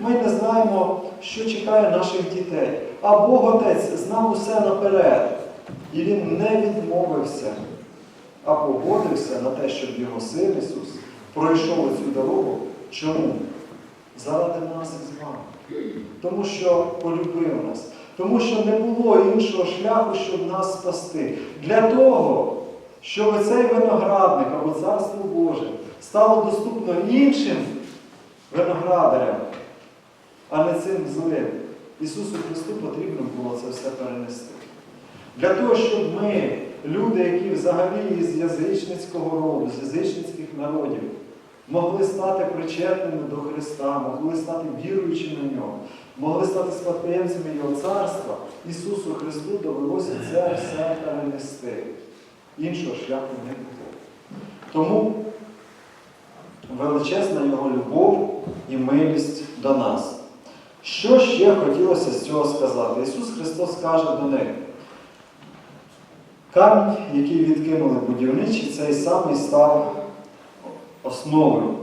Ми не знаємо, що чекає наших дітей. А Бог Отець знав усе наперед. І Він не відмовився, а погодився на те, щоб його син Ісус пройшов цю дорогу. Чому? Заради нас із вами. Тому що полюбив нас. Тому що не було іншого шляху, щоб нас спасти. Для того, щоб цей виноградник або Царство Боже стало доступно іншим виноградарям, а не цим злим. Ісусу Христу потрібно було це все перенести. Для того, щоб ми, люди, які взагалі із язичницького роду, з язичницьких народів, могли стати причетними до Христа, могли стати віруючими в нього, могли стати спадкоємцями Його царства, Ісусу Христу довелося це все перенести. Іншого шляху не було. Тому величезна Його любов і милість до нас. Що ще хотілося з цього сказати? Ісус Христос каже до них, камінь, який відкинули будівничі, цей самий став основою.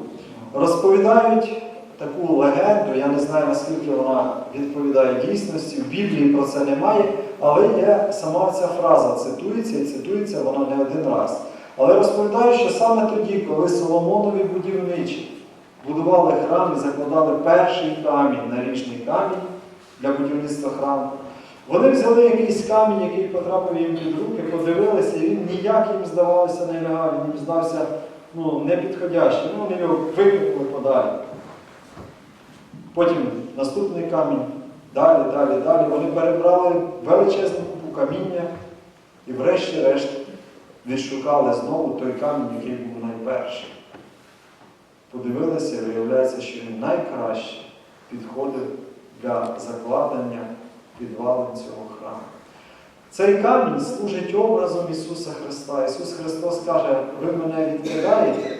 Розповідають таку легенду, я не знаю, наскільки вона відповідає дійсності, в Біблії про це немає, але є сама ця фраза цитується і цитується вона не один раз. Але розповідають, що саме тоді, коли Соломонові будівничі будували храм і закладали перший камінь, наріжний камінь для будівництва храму, вони взяли якийсь камінь, який потрапив їм під руки, подивилися, і він ніяк їм здавався нелегальним, їм здався ну, непідходящим. Ну, вони його викинули подалі. Потім наступний камінь, далі, далі, далі. Вони перебрали величезну купу каміння і врешті-решт відшукали знову той камінь, який був найперший. Подивилися і виявляється, що він найкраще підходив для закладення підвалин цього храму. Цей камінь служить образом Ісуса Христа. Ісус Христос каже, ви мене відкидаєте,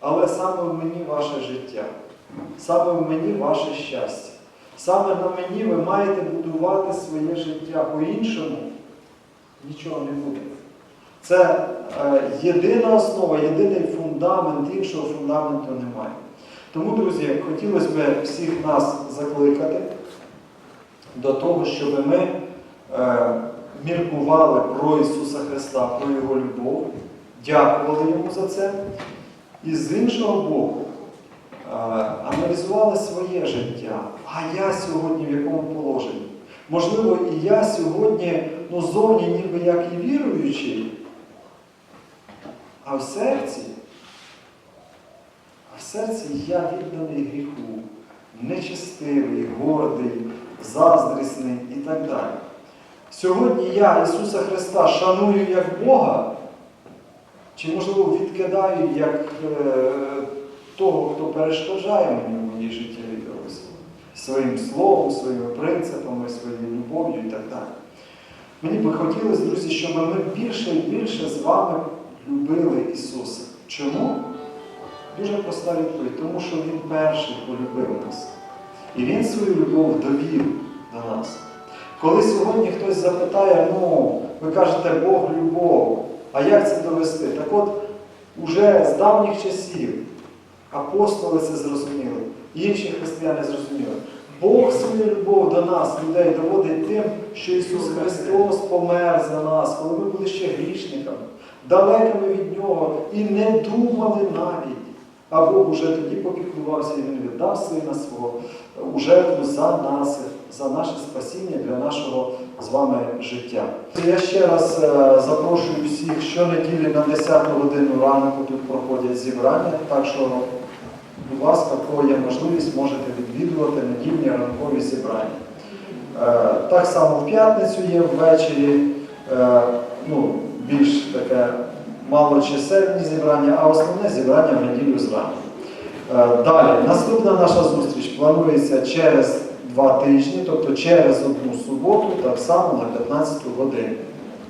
але саме в мені ваше життя, саме в мені ваше щастя. Саме на мені ви маєте будувати своє життя. По-іншому нічого не буде. Це е, єдина основа, єдиний фундамент, іншого фундаменту немає. Тому, друзі, хотілося б всіх нас закликати до того, щоб ми е, міркували про Ісуса Христа, про Його любов, дякували Йому за це. І з іншого боку, е, аналізували своє життя. А я сьогодні в якому положенні? Можливо, і я сьогодні ну, зовні ніби як і віруючий, а в серці, а в серці я відданий гріху, нечестивий, гордий, заздрісний і так далі. Сьогодні я Ісуса Христа шаную як Бога, чи, можливо, відкидаю як е, того, хто перешкоджає мені в моїй життєвій дорозі, своїм словом, своїми принципами, своєю любов'ю і так далі. Мені би хотілося, друзі, щоб ми більше і більше з вами любили Ісуса. Чому? Дуже проста відповідь, тому що Він перший полюбив нас. І Він свою любов довів до нас. Коли сьогодні хтось запитає, ну, ви кажете, Бог любов, а як це довести? Так от, уже з давніх часів апостоли це зрозуміли, інші християни зрозуміли. Бог свою любов до нас, людей, доводить тим, що Ісус Христос помер за нас, коли ми були ще грішниками, далекими від Нього і не думали навіть. А Бог уже тоді попіклувався і Він віддав Сина свого у жертву за нас, за наше спасіння для нашого з вами життя. Я ще раз е, запрошую всіх щонеділі на 10 годину ранку тут проходять зібрання, так що, будь ласка, кого є можливість, можете відвідувати недільні ранкові зібрання. Е, Так само в п'ятницю є ввечері, е, ну, більш таке малочисельні зібрання, а основне зібрання в неділю зранку. Е, Далі, наступна наша зустріч планується через два тижні, тобто через одну суботу, так само на 15 годину.